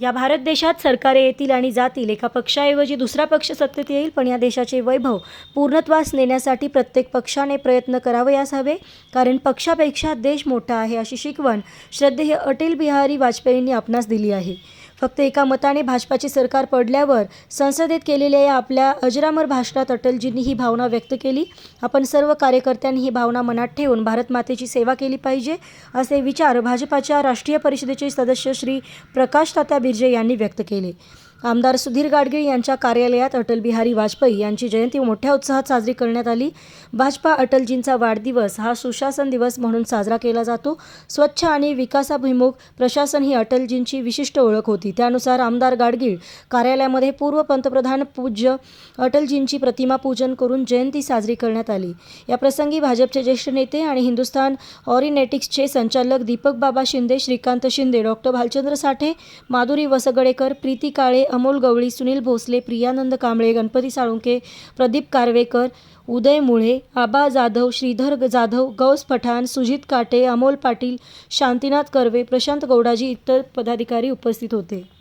या भारत देशात सरकारे येतील आणि जातील. एका पक्षाऐवजी दुसरा पक्ष सत्तेत येईल पण या देशाचे वैभव पूर्णत्वास नेण्यासाठी प्रत्येक पक्षाने प्रयत्न करावयास हवे कारण पक्षापेक्षा देश मोठा आहे अशी शिकवण श्रद्धेय अटल बिहारी वाजपेयींनी आपणास दिली आहे. फक्त एका मताने भाजपाचे सरकार पडल्यावर संसदेत केलेल्या या आपल्या अजरामर भाषणात अटलजींनी ही भावना व्यक्त केली. आपण सर्व कार्यकर्त्यांनी ही भावना मनात ठेवून भारत मातेची सेवा केली पाहिजे असे विचार भाजपाच्या राष्ट्रीय परिषदेचे सदस्य श्री प्रकाश तात्या बिर्जे यांनी व्यक्त केले. आमदार सुधीर गाडगीळ यांच्या कार्यालयात अटल बिहारी वाजपेयी यांची जयंती मोठ्या उत्साहात साजरी करण्यात आली. भाजपा अटलजींचा वाढदिवस हा सुशासन दिवस म्हणून साजरा केला जातो. स्वच्छ आणि विकासाभिमुख प्रशासन ही अटलजींची विशिष्ट ओळख होती. त्यानुसार आमदार गाडगीळ कार्यालयामध्ये पूर्व पंतप्रधान पूज्य अटलजींची प्रतिमा पूजन करून जयंती साजरी करण्यात आली. या प्रसंगी भाजपचे ज्येष्ठ नेते आणि हिंदुस्थान ऑरिनेटिक्सचे संचालक दीपक बाबा शिंदे श्रीकांत शिंदे डॉक्टर भालचंद्र साठे माधुरी वसगडेकर प्रीती काळे अमोल गवळी सुनील भोसले प्रियानंद कांबळे गणपती साळुंके प्रदीप कारवेकर उदय मुळे आबा जाधव श्रीधर जाधव गौस पठाण सुजित काटे अमोल पाटील शांतीनाथ कर्वे प्रशांत गौडाजी इतर पदाधिकारी उपस्थित होते.